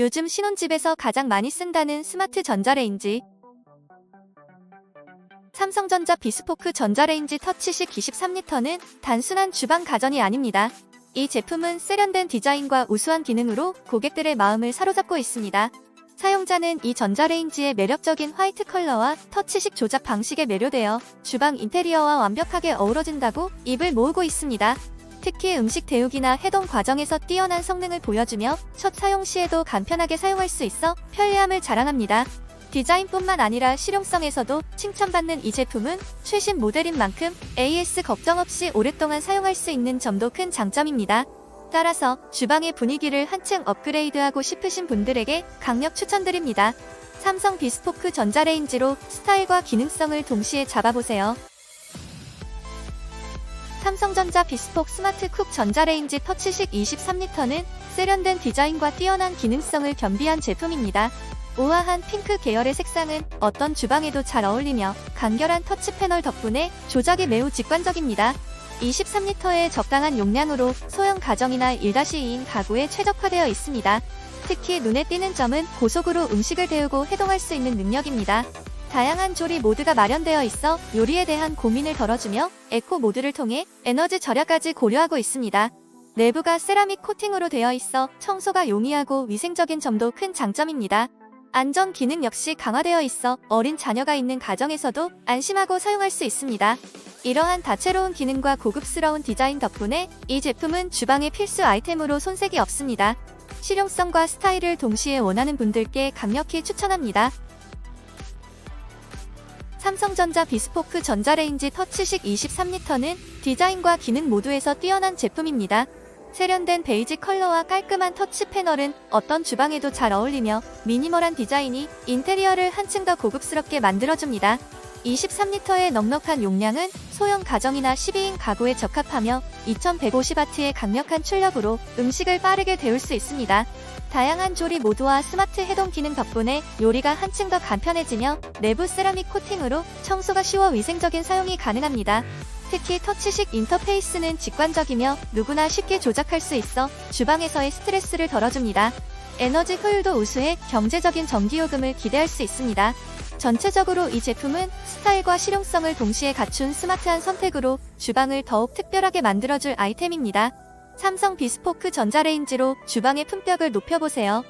요즘 신혼집에서 가장 많이 쓴다는 스마트 전자레인지. 삼성전자 비스포크 전자레인지 터치식 23리터는 단순한 주방 가전이 아닙니다. 이 제품은 세련된 디자인과 우수한 기능으로 고객들의 마음을 사로잡고 있습니다. 사용자는 이 전자레인지의 매력적인 화이트 컬러와 터치식 조작 방식에 매료되어 주방 인테리어와 완벽하게 어우러진다고 입을 모으고 있습니다. 특히 음식 데우기나 해동 과정에서 뛰어난 성능을 보여주며 첫 사용 시에도 간편하게 사용할 수 있어 편리함을 자랑합니다. 디자인뿐만 아니라 실용성에서도 칭찬받는 이 제품은 최신 모델인 만큼 AS 걱정 없이 오랫동안 사용할 수 있는 점도 큰 장점입니다. 따라서 주방의 분위기를 한층 업그레이드하고 싶으신 분들에게 강력 추천드립니다. 삼성 비스포크 전자레인지로 스타일과 기능성을 동시에 잡아보세요. 삼성전자 비스폭 스마트 쿡 전자레인지 터치식 23리터는 세련된 디자인과 뛰어난 기능성을 겸비한 제품입니다. 우아한 핑크 계열의 색상은 어떤 주방에도 잘 어울리며 간결한 터치 패널 덕분에 조작이 매우 직관적입니다. 23리터의 적당한 용량으로 소형 가정이나 1-2인 가구에 최적화되어 있습니다. 특히 눈에 띄는 점은 고속으로 음식을 데우고 해동할 수 있는 능력입니다. 다양한 조리 모드가 마련되어 있어 요리에 대한 고민을 덜어주며 에코 모드를 통해 에너지 절약까지 고려하고 있습니다. 내부가 세라믹 코팅으로 되어 있어 청소가 용이하고 위생적인 점도 큰 장점입니다. 안전 기능 역시 강화되어 있어 어린 자녀가 있는 가정에서도 안심하고 사용할 수 있습니다. 이러한 다채로운 기능과 고급스러운 디자인 덕분에 이 제품은 주방의 필수 아이템으로 손색이 없습니다. 실용성과 스타일을 동시에 원하는 분들께 강력히 추천합니다. 삼성전자 비스포크 전자레인지 터치식 23리터는 디자인과 기능 모두에서 뛰어난 제품입니다. 세련된 베이지 컬러와 깔끔한 터치 패널은 어떤 주방에도 잘 어울리며 미니멀한 디자인이 인테리어를 한층 더 고급스럽게 만들어줍니다. 23리터의 넉넉한 용량은 소형 가정이나 12인 가구에 적합하며 2150W의 강력한 출력으로 음식을 빠르게 데울 수 있습니다. 다양한 조리 모드와 스마트 해동 기능 덕분에 요리가 한층 더 간편해지며 내부 세라믹 코팅으로 청소가 쉬워 위생적인 사용이 가능합니다. 특히 터치식 인터페이스는 직관적이며 누구나 쉽게 조작할 수 있어 주방에서의 스트레스를 덜어줍니다. 에너지 효율도 우수해 경제적인 전기요금을 기대할 수 있습니다. 전체적으로 이 제품은 스타일과 실용성을 동시에 갖춘 스마트한 선택으로 주방을 더욱 특별하게 만들어줄 아이템입니다. 삼성 비스포크 전자레인지로 주방의 품격을 높여보세요.